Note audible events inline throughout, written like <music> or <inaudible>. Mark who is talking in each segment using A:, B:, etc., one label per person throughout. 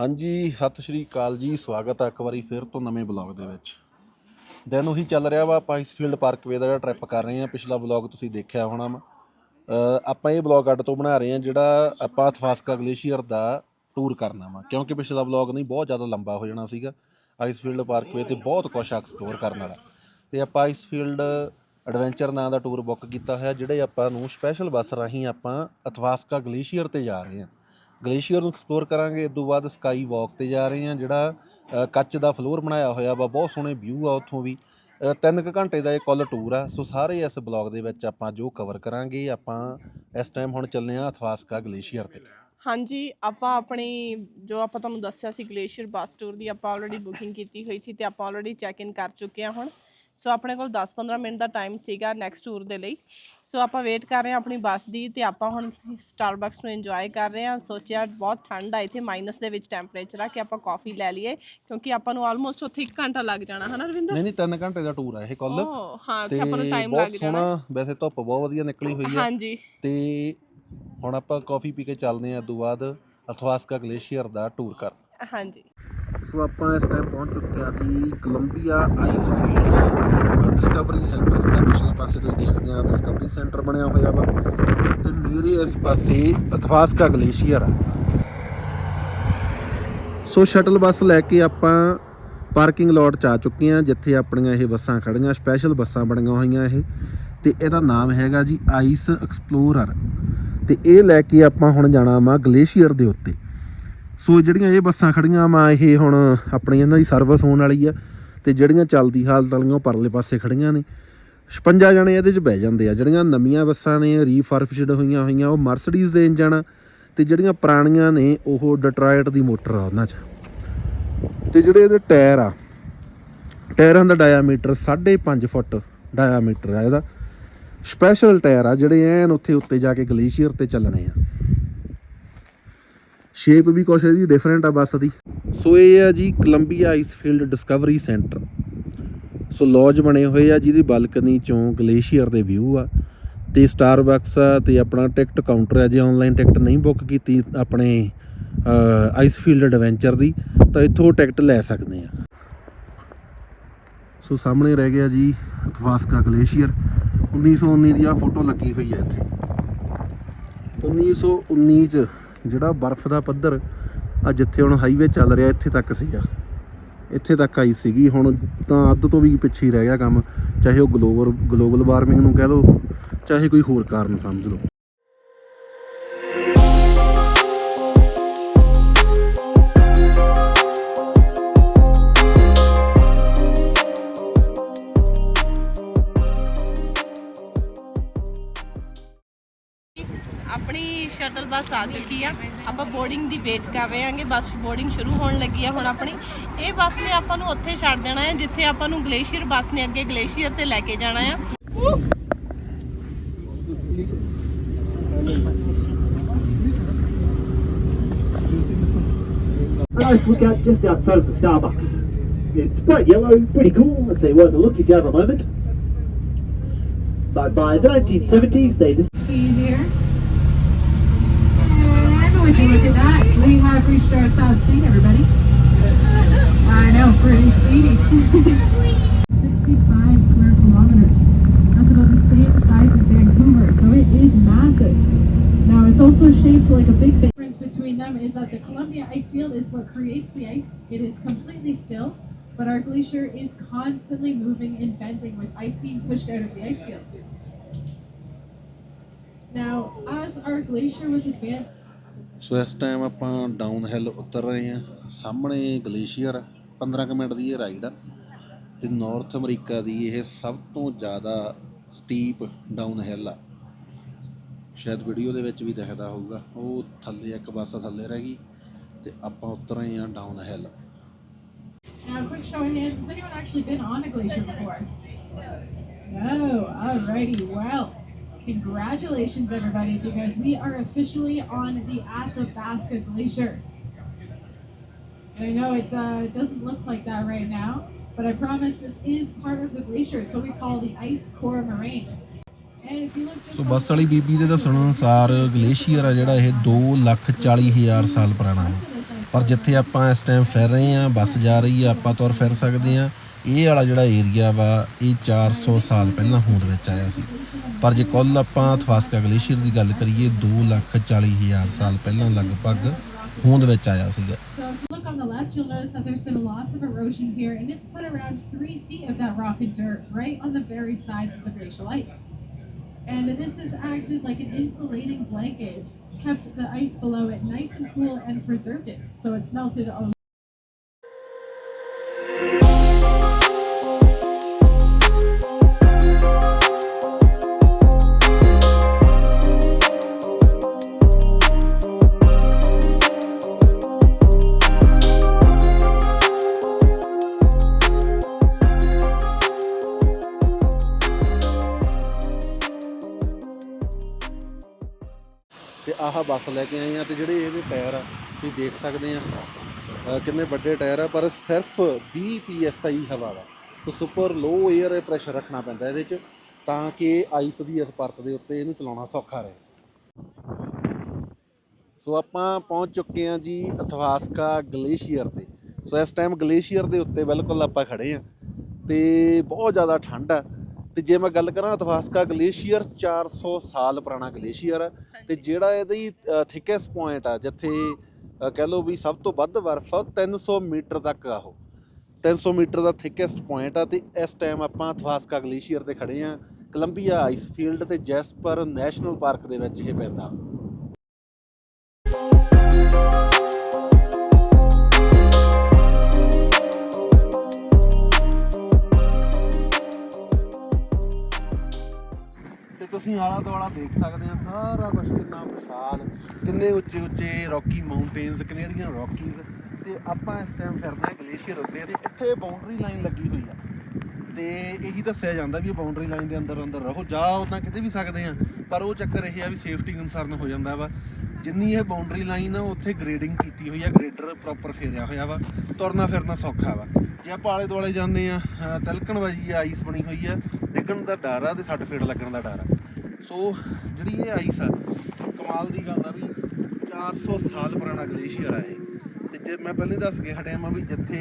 A: ਹਾਂਜੀ, ਸਤਿ ਸ਼੍ਰੀ ਅਕਾਲ ਜੀ, ਸਵਾਗਤ ਹੈ ਇੱਕ ਵਾਰੀ ਫਿਰ ਤੋਂ ਨਵੇਂ ਬਲੌਗ ਦੇ ਵਿੱਚ। ਦਿਨ ਉਹੀ ਚੱਲ ਰਿਹਾ ਵਾ, ਆਪਾਂ ਫੀਲਡ ਪਾਰਕਵੇ ਦਾ ਜਿਹੜਾ ਟ੍ਰਿਪ ਕਰ ਰਹੇ ਹਾਂ, ਪਿਛਲਾ ਬਲੌਗ ਤੁਸੀਂ ਦੇਖਿਆ ਹੋਣਾ ਵਾ। ਆਪਾਂ ਇਹ ਬਲੌਗ ਅੱਡ ਤੋਂ ਬਣਾ ਰਹੇ ਹਾਂ, ਜਿਹੜਾ ਆਪਾਂ ਥਵਾਸਕਾ ਗਲੇਸ਼ੀਅਰ ਦਾ ਟੂਰ ਕਰਨਾ ਵਾ। ਕਿਉਂਕਿ ਪਿਛਲਾ ਬਲੌਗ ਨਹੀਂ, ਬਹੁਤ ਜ਼ਿਆਦਾ ਲੰਬਾ ਹੋ ਜਾਣਾ ਸੀਗਾ। ਆਈਸਫੀਲਡ ਪਾਰਕਵੇ ਤੇ ਬਹੁਤ ਕੁਝ ਐਕਸਪਲੋਰ ਕਰਨ ਵਾਲਾ। ਤੇ ਆਪਾਂ ਆਈਸਫੀਲਡ ਐਡਵੈਂਚਰ ਨਾਂ ਦਾ ਟੂਰ ਬੁੱਕ ਕੀਤਾ ਹੋਇਆ, ਜਿਹੜੇ ਆਪਾਂ ਨੂੰ ਸਪੈਸ਼ਲ ਬੱਸ ਰਾਹੀਂ ਆਪਾਂ ਅਥਵਾਸਕਾ ਗਲੇਸ਼ੀਅਰ ਤੇ ਜਾ ਰਹੇ ਹਾਂ। ਗਲੇਸ਼ੀਅਰ ਨੂੰ ਐਕਸਪਲੋਰ ਕਰਾਂਗੇ। ਇਸ ਤੋਂ ਬਾਅਦ ਸਕਾਈ ਵਾਕ ਤੇ ਜਾ ਰਹੇ ਹਾਂ ਜਿਹੜਾ ਕੱਚ ਦਾ ਫਲੋਰ ਬਣਾਇਆ ਹੋਇਆ ਵਾ ਬਹੁਤ ਸੋਹਣੇ ਵਿਊ ਆ ਉੱਥੋਂ ਵੀ। ਅ, ਤਿੰਨ ਕੁ ਘੰਟੇ ਦਾ ਇਹ ਕੁੱਲ ਟੂਰ ਆ। ਸੋ ਸਾਰੇ ਇਸ ਬਲੌਗ ਦੇ ਵਿੱਚ ਆਪਾਂ ਜੋ ਕਵਰ ਕਰਾਂਗੇ ਆਪਾਂ ਇਸ ਟਾਈਮ ਹੁਣ ਚੱਲੇ ਆ ਅਥਵਾਸਕਾ ਗਲੇਸ਼ੀਅਰ ਤੇ।
B: ਹਾਂਜੀ ਆਪਾਂ ਆਪਣੀ ਜੋ ਆਪਾਂ ਤੁਹਾਨੂੰ ਦੱਸਿਆ ਸੀ ਗਲੇਸ਼ੀਅਰ ਬੱਸ ਟੂਰ ਦੀ ਆਪਾਂ ਆਲਰੇਡੀ ਬੁਕਿੰਗ ਕੀਤੀ ਹੋਈ ਸੀ ਤੇ ਆਪਾਂ ਆਲਰੇਡੀ ਚੈੱਕ ਇਨ ਕਰ ਚੁੱਕੇ ਹਾਂ ਹੁਣ। ਸੋ ਆਪਣੇ ਕੋਲ 10-15 ਮਿੰਟ ਦਾ ਟਾਈਮ ਸੀਗਾ ਨੈਕਸਟ ਟੂਰ ਦੇ ਲਈ। ਸੋ ਆਪਾਂ ਵੇਟ ਕਰ ਰਹੇ ਹਾਂ ਆਪਣੀ ਬੱਸ ਦੀ ਤੇ ਆਪਾਂ ਹੁਣ ਸਟਾਰਬਕਸ ਨੂੰ ਇੰਜੋਏ ਕਰ ਰਹੇ ਹਾਂ। ਸੋਚਿਆ ਬਹੁਤ ਠੰਡ ਆ ਇੱਥੇ ਮਾਈਨਸ ਦੇ ਵਿੱਚ ਟੈਂਪਰੇਚਰ ਆ ਕਿ ਆਪਾਂ ਕਾਫੀ ਲੈ ਲਈਏ ਕਿਉਂਕਿ ਆਪਾਂ ਨੂੰ ਆਲਮੋਸਟ ਉੱਥੇ 1 ਘੰਟਾ ਲੱਗ ਜਾਣਾ ਹਨਾ ਰਵਿੰਦਰ?
A: ਨਹੀਂ ਨਹੀਂ ਤਿੰਨ ਘੰਟੇ ਦਾ ਟੂਰ ਆ ਇਹ ਕੁੱਲ
B: ਹਾਂ
A: ਤੇ
B: ਆਪਾਂ ਨੂੰ ਟਾਈਮ ਲੱਗ
A: ਬਹੁਤ
B: ਜਾਣਾ।
A: ਵੈਸੇ ਧੁੱਪ ਬਹੁਤ ਵਧੀਆ ਨਿਕਲੀ ਹੋਈ ਆ।
B: ਹਾਂਜੀ।
A: ਤੇ ਹੁਣ ਆਪਾਂ ਕਾਫੀ ਪੀ ਕੇ ਚੱਲਦੇ ਆ ਤੋਂ ਬਾਅਦ ਅਥਵਾਸਕਾ ਗਲੇਸ਼ੀਅਰ ਦਾ ਟੂਰ ਕਰ
B: ਹਾਂਜੀ।
A: ਸੋ ਆਪਾਂ ਇਸ ਟਾਈਮ ਪਹੁੰਚ ਚੁੱਕੇ ਹਾਂ ਜੀ Columbia ice field discovery centre ਜਿਹੜਾ ਪਿਛਲੇ ਪਾਸੇ ਤੁਸੀਂ ਦੇਖਦੇ ਆ ਡਿਸਕਵਰੀ ਸੈਂਟਰ ਬਣਿਆ ਹੋਇਆ ਵਾ। ਤੇ ਮੇਰੇ ਇਸ ਪਾਸੇ ਅਥਵਾਸਕਾ ਗਲੇਸ਼ੀਅਰ ਆ। ਸੋ ਸ਼ਟਲ ਬੱਸ ਲੈ ਕੇ ਆਪਾਂ ਪਾਰਕਿੰਗ ਲੋਟ 'ਚ ਆ ਚੁੱਕੇ ਹਾਂ, ਜਿੱਥੇ ਆਪਣੀਆਂ ਇਹ ਬੱਸਾਂ ਖੜੀਆਂ ਸਪੈਸ਼ਲ ਬੱਸਾਂ ਬਣੀਆਂ ਹੋਈਆਂ ਇਹ। ਤੇ ਇਹਦਾ ਨਾਮ ਹੈਗਾ ਜੀ ਆਈਸ ਐਕਸਪਲੋਰਰ ਤੇ ਇਹ ਲੈ ਕੇ ਆਪਾਂ ਹੁਣ ਜਾਣਾ ਵਾ ਗਲੇਸ਼ੀਅਰ ਦੇ ਉੱਤੇ। ਸੋ ਜਿਹੜੀਆਂ ਇਹ ਬੱਸਾਂ ਖੜੀਆਂ ਵਾ, ਇਹ ਹੁਣ ਆਪਣੀ ਇਹਨਾਂ ਦੀ ਸਰਵਿਸ ਹੋਣ ਵਾਲੀ ਆ ਤੇ ਜਿਹੜੀਆਂ ਚੱਲਦੀ ਹਾਲਤ ਵਾਲੀਆਂ ਉਹ ਪਰਲੇ ਪਾਸੇ ਖੜੀਆਂ ਨੇ। 56 ਜਣੇ ਇਹਦੇ 'ਚ ਬਹਿ ਜਾਂਦੇ ਆ। ਜਿਹੜੀਆਂ ਨਵੀਆਂ ਬੱਸਾਂ ਨੇ ਰੀਫਰਬਿਸ਼ਡ ਹੋਈਆਂ ਹੋਈਆਂ, ਉਹ ਮਰਸੀਡੀਜ਼ ਦੇ ਇੰਜਣ ਆ ਤੇ ਜਿਹੜੀਆਂ ਪੁਰਾਣੀਆਂ ਨੇ, ਉਹ ਡਿਟਰਾਇਟ ਦੀ ਮੋਟਰ ਆ ਉਹਨਾਂ 'ਚ। ਤੇ ਜਿਹੜੇ ਇਹਦੇ ਟਾਇਰ ਆ, ਟਾਇਰਾਂ ਦਾ ਡਾਇਆਮੀਟਰ 5.5 ਫੁੱਟ ਡਾਇਆਮੀਟਰ ਆ ਇਹਦਾ। ਸਪੈਸ਼ਲ ਟਾਇਰ ਆ ਜਿਹੜੇ ਐਨ ਉੱਥੇ ਉੱਤੇ ਜਾ ਕੇ ਗਲੇਸ਼ੀਅਰ ਤੇ ਚੱਲਣੇ ਆ। ਸ਼ੇਪ ਵੀ ਕੁਛ ਇਹਦੀ ਡਿਫਰੈਂਟ ਆ ਬੱਸ ਦੀ। ਸੋ ਇਹ ਆ ਜੀ Columbia icefield discovery centre so lodge ਬਣੇ ਹੋਏ ਆ, ਜਿਹਦੀ ਬਾਲਕਨੀ ਚੋਂ ਗਲੇਸ਼ੀਅਰ ਦੇ ਵਿਊ ਆ। ਤੇ ਸਟਾਰਬਕਸ ਆ, ਤੇ ਆਪਣਾ ਟਿਕਟ ਕਾਊਂਟਰ ਆ, ਜੇ ਆਨਲਾਈਨ ਟਿਕਟ ਨਹੀਂ ਬੁੱਕ ਕੀਤੀ ਆਪਣੇ ਆਈਸਫੀਲਡ ਐਡਵੈਂਚਰ ਦੀ, ਤਾਂ ਇੱਥੋਂ ਟਿਕਟ ਲੈ ਸਕਦੇ ਆ। ਸੋ ਸਾਹਮਣੇ ਰਹਿ ਗਿਆ ਜੀ ਅਥਵਾਸਕਾ ਗਲੇਸ਼ੀਅਰ 1919 ਦੀ ਆ ਫੋਟੋ ਲੱਗੀ ਹੋਈ ਹੈ ਇੱਥੇ। 1919 ਚ ਜਿਹੜਾ ਬਰਫ਼ ਦਾ ਪੱਧਰ ਆ ਜਿੱਥੇ ਹੁਣ ਹਾਈਵੇ ਚੱਲ ਰਿਹਾ, ਇੱਥੇ ਤੱਕ ਸੀਗਾ। ਇੱਥੇ ਤੱਕ ਆਈ ਸੀਗੀ। ਹੁਣ ਤਾਂ ਅੱਧ ਤੋਂ ਵੀ ਪਿੱਛੇ ਰਹਿ ਗਿਆ ਕੰਮ। ਚਾਹੇ ਉਹ ਗਲੋਬਲ ਗਲੋਬਲ ਵਾਰਮਿੰਗ ਨੂੰ ਕਹਿ ਲਓ, ਚਾਹੇ ਕੋਈ ਹੋਰ ਕਾਰਨ ਸਮਝ ਲਓ।
B: ਸ਼ਟਲ ਬੱਸ ਆ ਚੁੱਕੀ ਆ ਆਪਾਂ ਬੋਰਡਿੰਗ ਦੀ ਵੇਟ ਕਰ ਰਹੇ ਹਾਂਗੇ ਬੱਸ ਬੋਰਡਿੰਗ ਸ਼ੁਰੂ ਹੋਣ ਲੱਗੀ ਆ ਹੁਣ ਆਪਣੀ ਇਹ ਬੱਸ ਨੇ ਆਪਾਂ ਨੂੰ ਉੱਥੇ ਛੱਡ ਦੇਣਾ ਹੈ ਜਿੱਥੇ ਆਪਾਂ ਨੂੰ ਗਲੇਸ਼ੀਅਰ ਬੱਸ ਨੇ ਅੱਗੇ ਗਲੇਸ਼ੀਅਰ ਤੇ ਲੈ ਕੇ ਜਾਣਾ ਆ
C: Nice look out just outside of the Starbucks. It's bright yellow, pretty cool. I'd say worth a look if you have a moment. But by the 1970s, they just
D: speed here. Look at that? We have reached our top speed, everybody. I know, pretty speedy. <laughs> 65 square kilometers. That's about the same size as Vancouver, so it is massive. Now, it's also shaped like a big difference between them is that the Columbia ice field is what creates the ice. It is completely still, but our glacier is constantly moving and bending with ice being pushed out of the ice field. Now, as our glacier was advancing,
A: ਸੋ ਇਸ time ਆਪਾਂ down ਹਿੱਲ ਉਤਰ ਰਹੇ ਹਾਂ। ਸਾਹਮਣੇ glacier 15 ਕੁ minute ਦੀ ਇਹ ride ਆ। ਤੇ ਨਾਰਥ ਅਮਰੀਕਾ ਦੀ ਇਹ ਸਭ ਤੋਂ ਜ਼ਿਆਦਾ ਸਟੀਪ ਡਾਊਨ ਹਿੱਲ ਆ। ਸ਼ਾਇਦ ਵੀਡੀਓ ਦੇ ਵਿੱਚ ਵੀ ਦਿਖਦਾ ਹੋਊਗਾ। ਉਹ ਥੱਲੇ ਇੱਕ ਪਾਸਾ ਥੱਲੇ ਰਹਿ ਗਈ ਤੇ ਆਪਾਂ ਉਤਰ ਰਹੇ ਹਾਂ down hill
D: now quick show of hands, has anyone actually been on a glacier before? No, alrighty, well, congratulations everybody, because we are officially on the Athabasca Glacier. And I know it uh, doesn't look like that right now, but I promise this is part of the glacier. It's what we call the ice core moraine.
A: So
D: bus
A: ਵਾਲੀ ਬੀਬੀ ਦੇ ਦੱਸਣ ਅਨੁਸਾਰ glacier ਆ ਜਿਹੜਾ ਇਹ 2 ਲੱਖ 40 ਹਜ਼ਾਰ ਸਾਲ ਪੁਰਾਣਾ ਹੈ ਪਰ ਜਿੱਥੇ ਆਪਾਂ ਇਸ ਟਾਈਮ ਫਿਰ ਰਹੇ ਆ ਬੱਸ ਜਾ ਰਹੀ ਆ ਆਪਾਂ ਤੁਰ ਫਿਰ ਸਕਦੇ ਆ ਇਹ ਵਾਲਾ ਜਿਹੜਾ ਏਰੀਆ ਵਾ ਇਹ 400 ਸਾਲ ਪਹਿਲਾਂ ਹੋਂਦ ਵਿੱਚ ਆਇਆ ਸੀ ਪਰ ਜੇ ਕੁੱਲ ਆਪਾਂ ਥਵਾਸਕਾ ਗਲੇਸ਼ੀਅਰ ਦੀ ਗੱਲ ਕਰੀਏ 2 ਲੱਖ 40 ਹਜ਼ਾਰ ਸਾਲ ਪਹਿਲਾਂ ਲਗਭਗ ਹੋਂਦ ਵਿੱਚ ਆਇਆ ਸੀਗਾ
D: So if you look on the left, you'll notice that there's been lots of erosion here, and it's put around three feet of that rock and dirt right on the very sides of the glacial ice. And this has acted like an insulating blanket, kept the ice below it nice and cool, and preserved it. So it's melted a
A: ਆਹ ਬੱਸ ਲੈ ਕੇ ਆਏ ਆ ਤੇ ਜਿਹੜੇ ਇਹਦੇ tyre ਆ, ਤੁਸੀਂ ਦੇਖ ਸਕਦੇ ਆ ਕਿੰਨੇ ਵੱਡੇ ਟਾਇਰ ਆ, ਪਰ ਸਿਰਫ 20 psi ਹਵਾ ਵਾ so super low air pressure ਰੱਖਣਾ ਪੈਂਦਾ ਇਹਦੇ 'ਚ, ਤਾਂ ਕਿ ਆਈਸ ਦੀ ਇਸ ਪਰਤ ਦੇ ਉੱਤੇ ਇਹਨੂੰ ਚਲਾਉਣਾ ਸੌਖਾ ਰਹੇ। ਸੋ ਆਪਾਂ ਪਹੁੰਚ ਚੁੱਕੇ ਹਾਂ ਜੀ ਅਥਵਾਸਕਾ ਗਲੇਸ਼ੀਅਰ ਤੇ। ਸੋ ਇਸ ਟਾਈਮ ਗਲੇਸ਼ੀਅਰ ਦੇ ਉੱਤੇ ਬਿਲਕੁਲ ਆਪਾਂ ਖੜੇ ਆ ਤੇ ਬਹੁਤ ਜ਼ਿਆਦਾ ਠੰਡ ਆ। ਤੇ ਜੇ ਮੈਂ ਗੱਲ ਕਰਾਂ ਅਥਵਾਸਕਾ ਗਲੇਸ਼ੀਅਰ 400 ਸਾਲ ਪੁਰਾਣਾ ਗਲੇਸ਼ੀਅਰ ਆ ਤੇ ਜਿਹੜਾ ਇਹਦੀ ਥਿਕੈਸਟ ਪੁਆਇੰਟ ਆ ਜਿੱਥੇ ਕਹਿ ਲਓ ਵੀ ਸਭ ਤੋਂ ਵੱਧ ਬਰਫ਼ ਆ, 300 ਮੀਟਰ ਤੱਕ ਆ ਉਹ। 300 ਮੀਟਰ ਦਾ ਥਿਕੈਸਟ ਪੁਆਇੰਟ ਆ ਤੇ ਇਸ ਟਾਈਮ ਆਪਾਂ ਥਵਾਸਕਾ ਗਲੇਸ਼ੀਅਰ ਤੇ ਖੜੇ ਆ ਕੋਲੰਬੀਆ ਆਈਸ ਫੀਲਡ ਤੇ ਜੈਸਪਰ ਨੈਸ਼ਨਲ ਪਾਰਕ ਦੇ ਵਿੱਚ ਇਹ ਪੈਂਦਾ। ਤੁਸੀਂ ਆਲਾ ਦੁਆਲਾ ਦੇਖ ਸਕਦੇ ਆ, ਸਾਰਾ ਕੁਝ ਕਿੰਨਾ ਵਿਸ਼ਾਲ, ਕਿੰਨੇ ਉੱਚੇ ਉੱਚੇ ਰੌਕੀ ਮਾਊਂਟੇਨਸ ਕੈਨੇਡੀਅਨ ਰੌਕੀਜ਼ ਤੇ ਆਪਾਂ ਇਸ ਟਾਈਮ ਫਿਰਦੇ ਆ ਗਲੇਸ਼ੀਅਰ ਉੱਤੇ ਤੇ ਇੱਥੇ ਬਾਉਂਡਰੀ ਲਾਈਨ ਲੱਗੀ ਹੋਈ ਆ। ਤੇ ਇਹੀ ਦੱਸਿਆ ਜਾਂਦਾ ਵੀ ਬਾਉਂਡਰੀ ਲਾਈਨ ਦੇ ਅੰਦਰ ਅੰਦਰ ਰਹੋ, ਜਾ ਉਦਾਂ ਕਿਤੇ ਵੀ ਸਕਦੇ ਆ, ਪਰ ਉਹ ਚੱਕਰ ਇਹ ਆ ਵੀ ਸੇਫਟੀ ਕੰਸਰਨ ਹੋ ਜਾਂਦਾ ਵਾ। ਜਿੰਨੀ ਇਹ ਬਾਉਂਡਰੀ ਲਾਈਨ ਆ, ਉੱਥੇ ਗ੍ਰੇਡਿੰਗ ਕੀਤੀ ਹੋਈ ਆ ਗ੍ਰੇਡਰ ਪ੍ਰੋਪਰ ਫੇਰਿਆ ਹੋਇਆ ਵਾ, ਤੁਰਨਾ ਫਿਰਨਾ ਸੌਖਾ ਵਾ। ਜੇ ਆਪਾਂ ਆਲੇ ਦੁਆਲੇ ਜਾਂਦੇ ਆ ਤਲਕਣ ਤਿਲਕਣ ਵਾਜੀ ਆਈਸ ਬਣੀ ਹੋਈ ਆ ਡਿੱਗਣ ਦਾ ਡਰ ਆ ਤੇ ਸੱਟ ਫੇੜ ਲੱਗਣ ਦਾ ਡਰ ਆ। ਸੋ ਜਿਹੜੀ ਇਹ ਆਈਸ ਆ, ਕਮਾਲ ਦੀ ਗੱਲ ਆ ਵੀ 400 ਸਾਲ ਪੁਰਾਣਾ ਗਲੇਸ਼ੀਅਰ ਆ ਇਹ। ਤੇ ਜੇ ਮੈਂ ਪਹਿਲੇ ਦੱਸ ਕੇ ਹਟਿਆ ਮੈਂ ਵੀ ਜਿੱਥੇ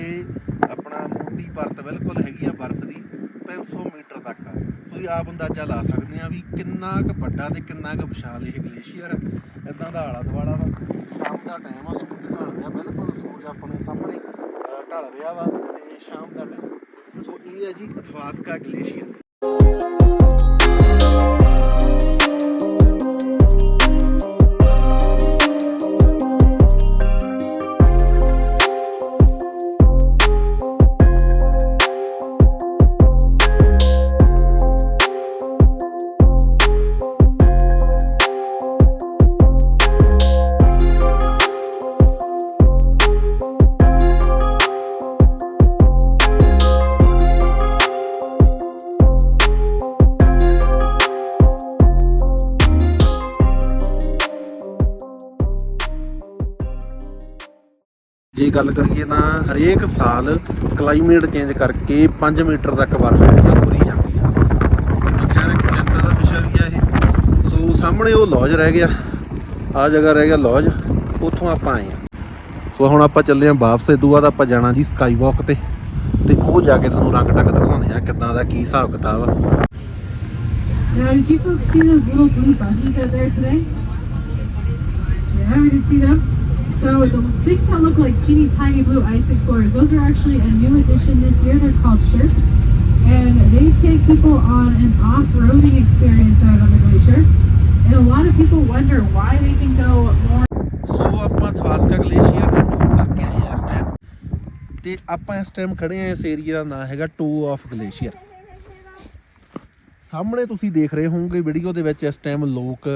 A: ਆਪਣਾ ਮੋਟੀ ਪਰਤ ਬਿਲਕੁਲ ਹੈਗੀ ਆ ਬਰਫ਼ ਦੀ 300 ਮੀਟਰ ਤੱਕ ਆ। ਤੁਸੀਂ ਆਪ ਅੰਦਾਜ਼ਾ ਲਾ ਸਕਦੇ ਆ ਵੀ ਕਿੰਨਾ ਕੁ ਵੱਡਾ ਤੇ ਕਿੰਨਾ ਕੁ ਵਿਸ਼ਾਲ ਇਹ ਗਲੇਸ਼ੀਅਰ ਇਦਾਂ ਦਾ ਆਲਾ ਦੁਆਲਾ ਵਾ। ਸ਼ਾਮ ਦਾ ਟਾਈਮ ਆ, ਸੂਰਜ ਢਲ ਰਿਹਾ, ਬਿਲਕੁਲ ਸੂਰਜ ਆਪਣੇ ਸਾਹਮਣੇ ਢਲ ਰਿਹਾ ਵਾ ਤੇ ਸ਼ਾਮ ਦਾ ਟਾਈਮ ਸੋ ਇਹ ਹੈ ਜੀ ਅਥਵਾਸਕਾ ਗਲੇਸ਼ੀਅਰ। ਜੇ ਗੱਲ ਕਰੀਏ ਤਾਂ ਹਰੇਕ ਸਾਲ ਕਲਾਈਮੇਟ ਚੇਂਜ ਕਰਕੇ 5 ਮੀਟਰ ਤੱਕ ਬਰਫ਼ ਜਿਹੜੀ ਖੁਰੀ ਜਾਂਦੀ ਆ। ਖੈਰ ਇੱਕ ਚਿੰਤਾ ਦਾ ਵਿਸ਼ਾ ਵੀ ਆ ਇਹ? ਸੋ ਸਾਹਮਣੇ ਉਹ ਲੌਜ ਰਹਿ ਗਿਆ। ਆ ਜਗ੍ਹਾ ਰਹਿ ਗਿਆ ਲੌਜ ਉੱਥੋਂ ਆਪਾਂ ਆਏ ਆ। ਸੋ ਹੁਣ ਆਪਾਂ ਚੱਲੇ ਆ ਵਾਪਸ ਇਦੋਂ ਬਾਅਦ ਆਪਾਂ ਜਾਣਾ ਜੀ ਸਕਾਈ ਵਾਕ ਤੇ। ਤੇ ਉਹ ਜਾ ਕੇ ਤੁਹਾਨੂੰ ਰੰਗ ਟੰਗ ਦਿਖਾਉਂਦੇ ਆ ਕਿੱਦਾਂ ਦਾ ਕੀ ਹਿਸਾਬ ਕਿਤਾਬ ਆ।
D: Now, did you folks little blue buggies out there today? Yeah, we did see them. So the things that look like teeny tiny blue ice explorers, those are actually a new addition this year. They're called Sherps. And they take people on an off-roading experience out on the glacier. And a lot of people wonder why we can go more
A: ਸੋ ਆਪਾਂ ਥਵਾਸਕਾ glacier ਦਾ tour ਕਰਕੇ ਆਏ ਆ ਇਸ time ਤੇ ਆਪਾਂ ਇਸ time ਖੜੇ ਆ ਇਸ ਏਰੀਆ ਦਾ ਨਾਮ ਹੈਗਾ ਟੂ ਆਫ ਗਲੇਸ਼ੀਅਰ ਸਾਹਮਣੇ ਤੁਸੀਂ ਦੇਖ ਰਹੇ ਹੋਵੋਗੇ ਵੀਡੀਓ ਦੇ ਵਿੱਚ ਇਸ ਟਾਈਮ ਲੋਕ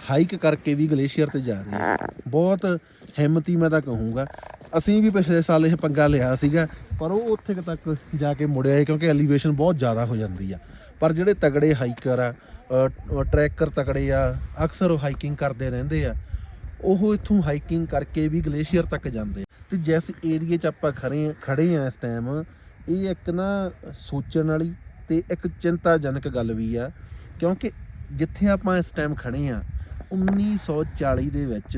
A: ਹਾਈਕ ਕਰਕੇ ਵੀ ਗਲੇਸ਼ੀਅਰ ਤੇ ਜਾ ਰਹੇ ਆ ਬਹੁਤ ਹਿੰਮਤੀ ਮੈਂ ਤਾਂ ਕਹੂੰਗਾ। ਅਸੀਂ ਵੀ ਪਿਛਲੇ ਸਾਲ ਇਹ ਪੰਗਾ ਲਿਆ ਸੀਗਾ, ਪਰ ਉਹ ਉੱਥੇ ਤੱਕ ਜਾ ਕੇ ਮੁੜਿਆ ਏ ਕਿਉਂਕਿ ਐਲੀਵੇਸ਼ਨ ਬਹੁਤ ਜ਼ਿਆਦਾ ਹੋ ਜਾਂਦੀ ਆ। ਪਰ ਜਿਹੜੇ ਤਗੜੇ ਹਾਈਕਰ ਆ ਟਰੈਕਰ ਤਗੜੇ ਆ, ਅਕਸਰ ਉਹ ਹਾਈਕਿੰਗ ਕਰਦੇ ਰਹਿੰਦੇ ਆ, ਉਹ ਇੱਥੋਂ ਹਾਈਕਿੰਗ ਕਰਕੇ ਵੀ ਗਲੇਸ਼ੀਅਰ ਤੱਕ ਜਾਂਦੇ ਆ। ਤੇ ਜਿਸ ਏਰੀਏ 'ਚ ਆਪਾਂ ਖੜੇ ਖੜੇ ਆ ਇਸ ਟਾਈਮ ਇਹ ਇੱਕ ਨਾ ਸੋਚਣ ਵਾਲੀ ਤੇ ਇੱਕ ਚਿੰਤਾਜਨਕ ਗੱਲ ਵੀ ਆ। ਕਿਉਂਕਿ ਜਿੱਥੇ ਆਪਾਂ ਇਸ ਟਾਈਮ ਖੜੇ ਆ 1940 ਦੇ ਵਿੱਚ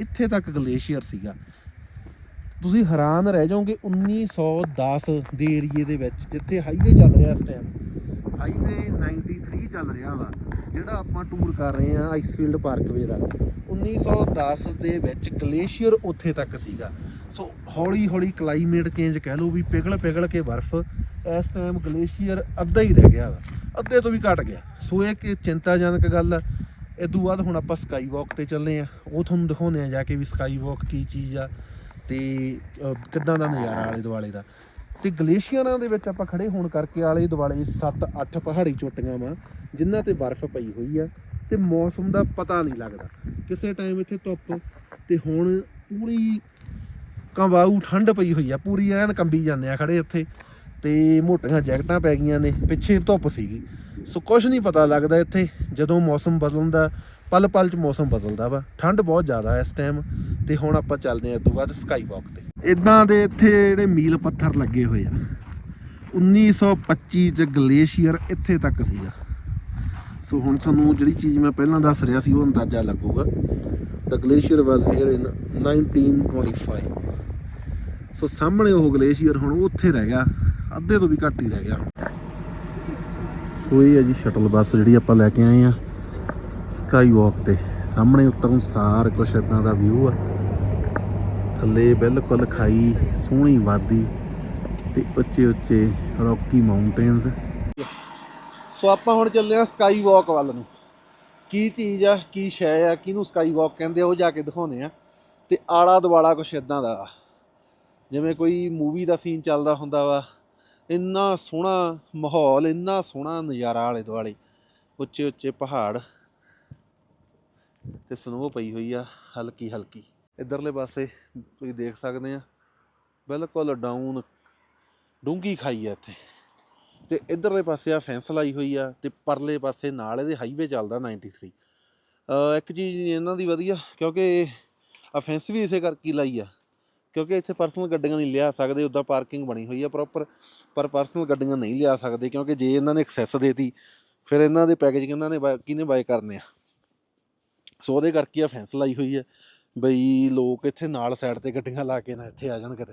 A: ਇੱਥੇ ਤੱਕ ਗਲੇਸ਼ੀਅਰ ਸੀਗਾ। ਤੁਸੀਂ ਹੈਰਾਨ ਰਹਿ ਜਾਓਗੇ 1910 ਦੇ ਏਰੀਏ ਦੇ ਵਿੱਚ, ਜਿੱਥੇ ਹਾਈਵੇ ਚੱਲ ਰਿਹਾ ਇਸ ਟਾਈਮ ਹਾਈਵੇ 93 ਚੱਲ ਰਿਹਾ ਵਾ, ਜਿਹੜਾ ਆਪਾਂ ਟੂਰ ਕਰ ਰਹੇ ਆ ਆਈਸਫੀਲਡ ਪਾਰਕਵੇ ਦਾ। 1910 ਦੇ ਵਿੱਚ ਗਲੇਸ਼ੀਅਰ ਉੱਥੇ ਤੱਕ ਸੀਗਾ। ਸੋ ਹੌਲੀ ਹੌਲੀ ਕਲਾਈਮੇਟ ਚੇਂਜ ਕਹਿ ਲਓ ਵੀ ਪਿਘਲ ਪਿਘਲ ਕੇ ਬਰਫ਼, ਇਸ ਟਾਈਮ ਗਲੇਸ਼ੀਅਰ ਅੱਧਾ ਹੀ ਰਹਿ ਗਿਆ ਵਾ, ਅੱਧੇ ਤੋਂ ਵੀ ਘਟ ਗਿਆ। ਸੋ ਇਹ ਕਿ ਚਿੰਤਾਜਨਕ ਗੱਲ ਆ। ਇਹ ਤੋਂ ਬਾਅਦ ਹੁਣ ਆਪਾਂ ਸਕਾਈ ਵਾਕ ਤੇ ਚੱਲੇ ਆ। ਉਹ ਤੁਹਾਨੂੰ ਦਿਖਾਉਂਦੇ ਆ ਜਾ ਕੇ ਵੀ ਸਕਾਈ ਵਾਕ ਕੀ ਚੀਜ਼ ਆ ਤੇ ਕਿੱਦਾਂ ਦਾ ਨਜ਼ਾਰਾ ਆਲੇ ਦੁਆਲੇ ਦਾ। ਤੇ ਗਲੇਸ਼ੀਅਰਾਂ ਦੇ ਵਿੱਚ ਆਪਾਂ ਖੜੇ ਹੋਣ ਕਰਕੇ ਆਲੇ ਦੁਆਲੇ 7-8 ਪਹਾੜੀ ਚੋਟੀਆਂ ਵਾ, ਜਿਨ੍ਹਾਂ ਤੇ ਬਰਫ਼ ਪਈ ਹੋਈ ਆ ਤੇ ਮੌਸਮ ਦਾ ਪਤਾ ਨਹੀਂ ਲੱਗਦਾ। ਕਿਸੇ ਟਾਈਮ ਇੱਥੇ ਧੁੱਪ ਤੇ ਹੁਣ ਪੂਰੀ ਕੰਵਾਊ ਠੰਡ ਪਈ ਹੋਈ ਆ, ਪੂਰੀ ਐਨ ਕੰਬੀ ਜਾਂਦੇ ਆ ਖੜੇ ਉੱਥੇ ਤੇ ਮੋਟੀਆਂ ਜੈਕਟਾਂ ਪੈ ਗਈਆਂ ਨੇ, ਪਿੱਛੇ ਧੁੱਪ ਸੀਗੀ। ਸੋ ਕੁਝ ਨਹੀਂ ਪਤਾ ਲੱਗਦਾ ਇੱਥੇ, ਜਦੋਂ ਮੌਸਮ ਬਦਲਦਾ ਪਲ ਪਲ ਚ ਮੌਸਮ ਬਦਲਦਾ ਵਾ। ਠੰਡ ਬਹੁਤ ਜ਼ਿਆਦਾ ਇਸ ਟਾਈਮ ਤੇ ਹੁਣ ਆਪਾਂ ਚੱਲਦੇ ਆ ਇਸ ਤੋਂ ਬਾਅਦ ਸਕਾਈ ਵਾਕ ਤੇ। ਇਦਾਂ ਦੇ ਇੱਥੇ ਜਿਹੜੇ ਮੀਲ ਪੱਥਰ ਲੱਗੇ ਹੋਏ ਆ 1925 ਚ ਗਲੇਸ਼ੀਅਰ ਇੱਥੇ ਤੱਕ ਸੀਗਾ। ਸੋ ਹੁਣ ਤੁਹਾਨੂੰ ਜਿਹੜੀ ਚੀਜ਼ ਮੈਂ ਪਹਿਲਾਂ ਦੱਸ ਰਿਹਾ ਸੀ, ਉਹ ਅੰਦਾਜ਼ਾ ਲੱਗੂਗਾ। ਦ ਗਲੇਸ਼ੀਅਰ ਵਾਸ ਹੇਅਰ ਇਨ 1925 ਸੋ ਸਾਹਮਣੇ ਉਹ ਗਲੇਸ਼ੀਅਰ ਹੁਣ ਉੱਥੇ ਰਹਿ ਗਿਆ। ਅੱਧੇ ਤੋਂ ਵੀ ਘੱਟ ਹੀ ਰਹਿ ਗਿਆ। ਸੋ ਇਹ ਹੈ ਜੀ ਸ਼ਟਲ ਬੱਸ ਜਿਹੜੀ ਆਪਾਂ ਲੈ ਕੇ ਆਏ ਆ ਸਕਾਈ ਵਾਕ ਤੇ। ਸਾਹਮਣੇ ਉੱਤਰੋਂ ਸਾਰ ਕੁਛ ਇਦਾਂ ਦਾ ਵਿਊ ਆ। ਥੱਲੇ ਬਿਲਕੁਲ ਖਾਈ ਸੋਹਣੀ ਵਾਦੀ ਤੇ ਉੱਚੇ ਉੱਚੇ ਰੌਕੀ ਮਾਊਂਟੇਨਸ ਸੋ ਆਪਾਂ ਹੁਣ ਚੱਲੇ ਆ ਸਕਾਈ ਵਾਕ ਵੱਲ ਨੂੰ। ਕੀ ਚੀਜ਼ ਆ ਕੀ ਸ਼ੈ ਆ ਕਿਹਨੂੰ ਸਕਾਈ ਵਾਕ ਕਹਿੰਦੇ ਆ ਉਹ ਜਾ ਕੇ ਦਿਖਾਉਂਦੇ ਆ ਤੇ ਆਲਾ ਦੁਆਲਾ ਕੁਛ ਇਦਾਂ ਦਾ ਵਾ। ਜਿਵੇਂ ਕੋਈ ਮੂਵੀ ਦਾ ਸੀਨ ਚੱਲਦਾ ਹੁੰਦਾ ਵਾ। ਇੰਨਾ ਸੋਹਣਾ ਮਾਹੌਲ, ਇੰਨਾ ਸੋਹਣਾ ਨਜ਼ਾਰਾ ਆਲੇ ਦੁਆਲੇ। ਉੱਚੇ ਉੱਚੇ ਪਹਾੜ ਤੇ ਸਨੋ ਪਈ ਹੋਈ ਆ, ਹਲਕੀ ਹਲਕੀ। ਇਧਰਲੇ ਪਾਸੇ ਤੁਸੀਂ ਦੇਖ ਸਕਦੇ ਆ, ਬਿਲਕੁਲ ਡਾਊਨ ਡੂੰਗੀ ਖਾਈ ਆ ਇੱਥੇ। ਤੇ ਇਧਰਲੇ ਪਾਸੇ ਆ ਫੈਂਸ ਲਾਈ ਹੋਈ ਆ ਤੇ ਪਰਲੇ ਪਾਸੇ ਨਾਲ ਇਹਦੇ ਹਾਈਵੇ ਚੱਲਦਾ 93 ਅ ਇੱਕ ਚੀਜ਼ ਇਹਨਾਂ ਦੀ ਵਧੀਆ, ਕਿਉਂਕਿ ਆ ਫੈਂਸ ਵੀ ਇਸੇ ਕਰਕੇ ਲਾਈ ਆ। ਕਿਉਂਕਿ ਇੱਥੇ ਪਰਸਨਲ ਗੱਡੀਆਂ ਨਹੀਂ ਲਿਆ ਸਕਦੇ, ਉਦਾਂ ਪਾਰਕਿੰਗ ਬਣੀ ਹੋਈ ਆ ਪ੍ਰੋਪਰ ਪਰ ਪਰਸਨਲ ਗੱਡੀਆਂ ਨਹੀਂ ਲਿਆ ਸਕਦੇ ਕਿਉਂਕਿ ਜੇ ਇਹਨਾਂ ਨੇ ਐਕਸੈਸ ਦੇਤੀ, ਫਿਰ ਇਹਨਾਂ ਦੇ ਪੈਕੇਜ ਕਿਹਨਾਂ ਨੇ buy- ਕਿਹਨੇ ਬਾਏ ਕਰਨੇ ਆ? ਸੋ ਉਹਦੇ ਕਰਕੇ ਆ ਫੈਂਸ ਲਾਈ ਹੋਈ ਹੈ ਬਈ ਲੋਕ ਇੱਥੇ ਨਾਲ ਸਾਈਡ ਤੇ ਗੱਡੀਆਂ ਲਾ ਕੇ ਨਾ ਇੱਥੇ ਆ ਜਾਣ ਕਿਤੇ।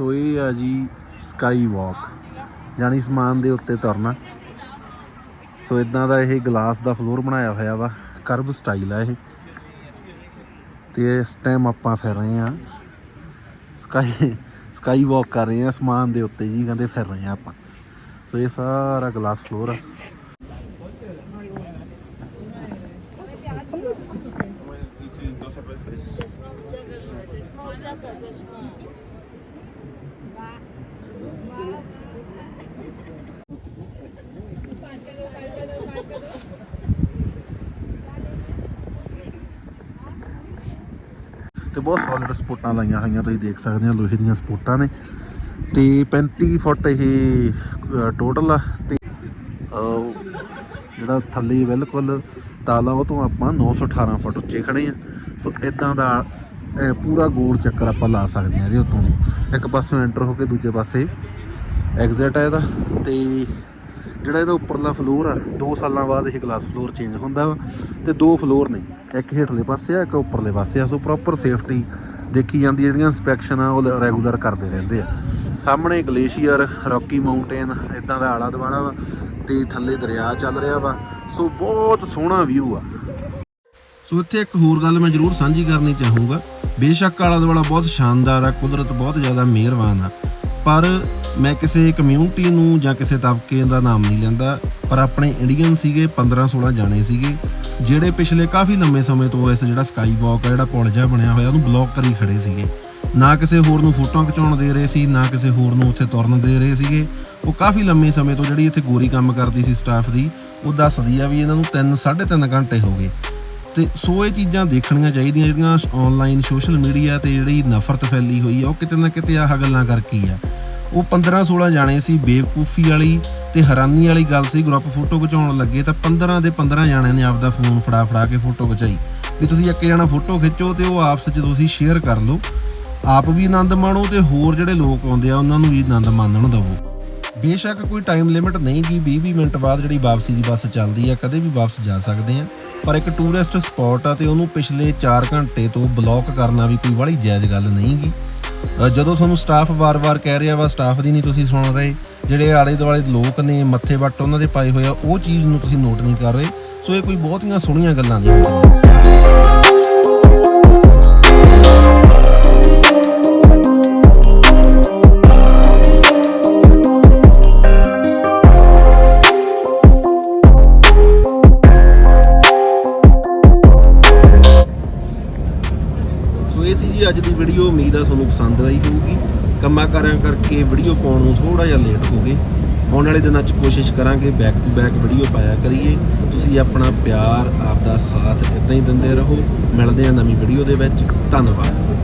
A: ਸੋ ਇਹ ਆ ਜੀ ਸਕਾਈ ਵਾਕ ਜਾਨੀ ਸਮਾਨ ਦੇ ਉੱਤੇ ਤੁਰਨਾ। ਸੋ ਇਦਾਂ ਦਾ ਇਹ ਗਲਾਸ ਦਾ ਫਲੋਰ ਬਣਾਇਆ ਹੋਇਆ ਵਾ। ਕਰਵ ਸਟਾਈਲ ਆ ਇਹ। ਤੇ ਇਸ ਟਾਈਮ ਆਪਾਂ ਫਿਰ ਰਹੇ ਆ ਸਕਾਈ ਸਕਾਈ ਵਾਕ ਕਰ ਰਹੇ ਆ ਸਮਾਨ ਦੇ ਉੱਤੇ ਜੀ, ਕਹਿੰਦੇ ਫਿਰ ਰਹੇ ਆ ਆਪਾਂ। ਸੋ ਇਹ ਸਾਰਾ ਗਲਾਸ ਫਲੋਰ ਆ। ਤੇ ਬਹੁਤ ਸੋਲਿਡ ਸਪੋਰਟਾਂ ਲਾਈਆਂ ਹੋਈਆਂ, ਤੁਸੀਂ ਦੇਖ ਸਕਦੇ ਹੋ ਲੋਹੇ ਦੀਆਂ ਸਪੋਰਟਾਂ ਨੇ। ਤੇ 35 ਫੁੱਟ ਇਹ ਟੋਟਲ ਆ ਤੇ ਜਿਹੜਾ ਥੱਲੇ ਬਿਲਕੁਲ ਤਾਲਾ, ਉਹ ਤੋਂ ਆਪਾਂ 918 ਫੁੱਟ ਉੱਚੇ ਖੜੇ ਆ ਸੋ ਇਦਾਂ ਦਾ ਪੂਰਾ ਗੋਲ ਚੱਕਰ ਆਪਾਂ ਲਾ ਸਕਦੇ ਆ ਇਹਦੇ ਉੱਤੋਂ। ਇੱਕ ਪਾਸੇ ਐਂਟਰ ਹੋ ਕੇ ਦੂਜੇ ਪਾਸੇ ਐਗਜ਼ਿਟ ਹੈ ਇਹਦਾ। ਤੇ ਜਿਹੜਾ ਇਹਦਾ ਉੱਪਰਲਾ ਫਲੋਰ ਆ 2 ਸਾਲਾਂ ਬਾਅਦ ਇਹ ਗਲਾਸ ਫਲੋਰ ਚੇਂਜ ਹੁੰਦਾ ਵਾ ਤੇ ਦੋ ਫਲੋਰ ਨੇ। ਇੱਕ ਹੇਠਲੇ ਪਾਸੇ ਆ, ਇੱਕ ਉੱਪਰਲੇ ਪਾਸੇ ਆ। ਸੋ ਪ੍ਰੋਪਰ ਸੇਫਟੀ ਦੇਖੀ ਜਾਂਦੀ ਜਿਹੜੀਆਂ ਇਨਸਪੈਕਸ਼ਨ ਆ, ਉਹ ਰੈਗੂਲਰ ਕਰਦੇ ਰਹਿੰਦੇ ਆ। ਸਾਹਮਣੇ ਗਲੇਸ਼ੀਅਰ, ਰੌਕੀ ਮਾਊਂਟੇਨ ਇਦਾਂ ਦਾ ਆਲਾ ਦੁਆਲਾ ਵਾ ਤੇ ਥੱਲੇ ਦਰਿਆ ਚੱਲ ਰਿਹਾ ਵਾ। ਸੋ ਬਹੁਤ ਸੋਹਣਾ ਵਿਊ ਆ। ਸੋ ਇੱਥੇ ਇੱਕ ਹੋਰ ਗੱਲ ਮੈਂ ਜ਼ਰੂਰ ਸਾਂਝੀ ਕਰਨੀ ਚਾਹੂੰਗਾ। ਬੇਸ਼ੱਕ ਆਲਾ ਦੁਆਲਾ ਬਹੁਤ ਸ਼ਾਨਦਾਰ ਆ, ਕੁਦਰਤ ਬਹੁਤ ਜ਼ਿਆਦਾ ਮਿਹਰਬਾਨ ਆ। ਪਰ ਮੈਂ ਕਿਸੇ ਕਮਿਊਨਿਟੀ ਨੂੰ ਜਾਂ ਕਿਸੇ ਤਬਕੇ ਦਾ ਨਾਮ ਨਹੀਂ ਲੈਂਦਾ, ਪਰ ਆਪਣੇ ਇੰਡੀਅਨ ਸੀਗੇ 15 16 ਜਾਣੇ ਸੀਗੇ, ਜਿਹੜੇ ਪਿਛਲੇ ਕਾਫੀ ਲੰਮੇ ਸਮੇਂ ਤੋਂ ਇਸ ਜਿਹੜਾ ਸਕਾਈ ਵਾਕ ਆ, ਜਿਹੜਾ ਪੁਲ ਜਿਹਾ ਬਣਿਆ ਹੋਇਆ, ਉਹਨੂੰ ਬਲੌਕ ਕਰੀ ਖੜੇ ਸੀਗੇ। ਨਾ ਕਿਸੇ ਹੋਰ ਨੂੰ ਫੋਟੋਆਂ ਖਿਚਾਉਣ ਦੇ ਰਹੇ ਸੀ, ਨਾ ਕਿਸੇ ਹੋਰ ਨੂੰ ਉੱਥੇ ਤੁਰਨ ਦੇ ਰਹੇ ਸੀਗੇ। ਉਹ ਕਾਫੀ ਲੰਮੇ ਸਮੇਂ ਤੋਂ ਜਿਹੜੀ ਇੱਥੇ ਗੋਰੀ ਕੰਮ ਕਰਦੀ ਸੀ ਸਟਾਫ ਦੀ, ਉਹ ਦੱਸਦੀ ਆ ਵੀ ਇਹਨਾਂ ਨੂੰ 3 3.5 ਘੰਟੇ ਹੋ ਗਏ। ਤੇ ਸੋ ਇਹ ਚੀਜ਼ਾਂ ਦੇਖਣੀਆਂ ਚਾਹੀਦੀਆਂ, ਜਿਹੜੀਆਂ ਆਨਲਾਈਨ ਸੋਸ਼ਲ ਮੀਡੀਆ ਤੇ ਜਿਹੜੀ ਨਫ਼ਰਤ ਫੈਲੀ ਹੋਈ ਆ, ਉਹ ਕਿਤੇ ਨਾ ਕਿਤੇ ਆਹ ਗੱਲਾਂ ਕਰਕੇ ਹੀ ਆ। ਉਹ 15 16 ਜਾਣੇ ਸੀ ਬੇਵਕੂਫੀ ਵਾਲੀ ਤੇ ਹੈਰਾਨੀ ਵਾਲੀ ਗੱਲ ਸੀ ਗਰੁੱਪ ਫੋਟੋ ਖਿਚਾਉਣ ਲੱਗੇ ਤਾਂ 15 ਦੇ 15 ਜਾਣਿਆਂ ਨੇ ਆਪਦਾ ਫੋਨ ਫੜਾ ਫੜਾ ਕੇ ਫੋਟੋ ਖਿਚਾਈ। ਵੀ ਤੁਸੀਂ ਇੱਕ ਜਣਾ ਫੋਟੋ ਖਿੱਚੋ ਤੇ ਉਹ ਆਪਸ 'ਚ ਤੁਸੀਂ ਸ਼ੇਅਰ ਕਰ ਲਓ। ਆਪ ਵੀ ਆਨੰਦ ਮਾਣੋ ਤੇ ਹੋਰ ਜਿਹੜੇ ਲੋਕ ਆਉਂਦੇ ਆ, ਉਹਨਾਂ ਨੂੰ ਵੀ ਆਨੰਦ ਮਾਣਨ ਦਿਵੋ। ਬੇਸ਼ੱਕ ਕੋਈ ਟਾਈਮ ਲਿਮਿਟ ਨਹੀਂ ਗੀ 20-20 ਮਿੰਟ ਬਾਅਦ ਜਿਹੜੀ ਵਾਪਸੀ ਦੀ ਬੱਸ ਚੱਲਦੀ ਆ, ਕਦੇ ਵੀ ਵਾਪਸ ਜਾ ਸਕਦੇ ਆ। ਪਰ ਇੱਕ ਟੂਰਿਸਟ ਸਪੌਟ ਆ ਤੇ ਉਹਨੂੰ ਪਿਛਲੇ 4 ਘੰਟੇ ਤੋਂ ਬਲੌਕ ਕਰਨਾ ਵੀ ਕੋਈ ਵਾਲੀ ਜਾਇਜ਼ ਗੱਲ ਨਹੀਂ ਗੀ। ਅ, ਜਦੋਂ ਤੁਹਾਨੂੰ ਸਟਾਫ ਵਾਰ-ਵਾਰ ਕਹਿ ਰਿਹਾ ਵਾ ਸਟਾਫ ਦੀ ਨਹੀਂ ਤੁਸੀਂ ਸੁਣ ਰਹੇ ਜਿਹੜੇ ਆਲੇ ਦੁਆਲੇ ਲੋਕ ਨੇ ਮੱਥੇ ਵੱਟ ਉਹਨਾਂ ਦੇ ਪਾਏ ਹੋਏ ਆ ਉਹ ਚੀਜ਼ ਨੂੰ ਤੁਸੀਂ ਨੋਟ ਨਹੀਂ ਕਰ ਰਹੇ। ਸੋ ਇਹ ਕੋਈ ਬਹੁਤੀਆਂ ਸੋਹਣੀਆਂ ਗੱਲਾਂ ਨਹੀਂ ਹੁੰਦੀਆਂ। ਕੋਸ਼ਿਸ਼ ਬੈਕ ਟੂ ਬੈਕ ਵੀਡੀਓ ਪਾਇਆ ਕਰੀਏ। ਤੁਸੀਂ ਆਪਣਾ ਪਿਆਰ, ਆਪਦਾ ਸਾਥ ਇਦਾਂ ਹੀ ਦਿੰਦੇ ਰਹੋ। ਮਿਲਦੇ ਆ ਨਵੀਂ ਵੀਡੀਓ ਦੇ ਵਿੱਚ। ਧੰਨਵਾਦ।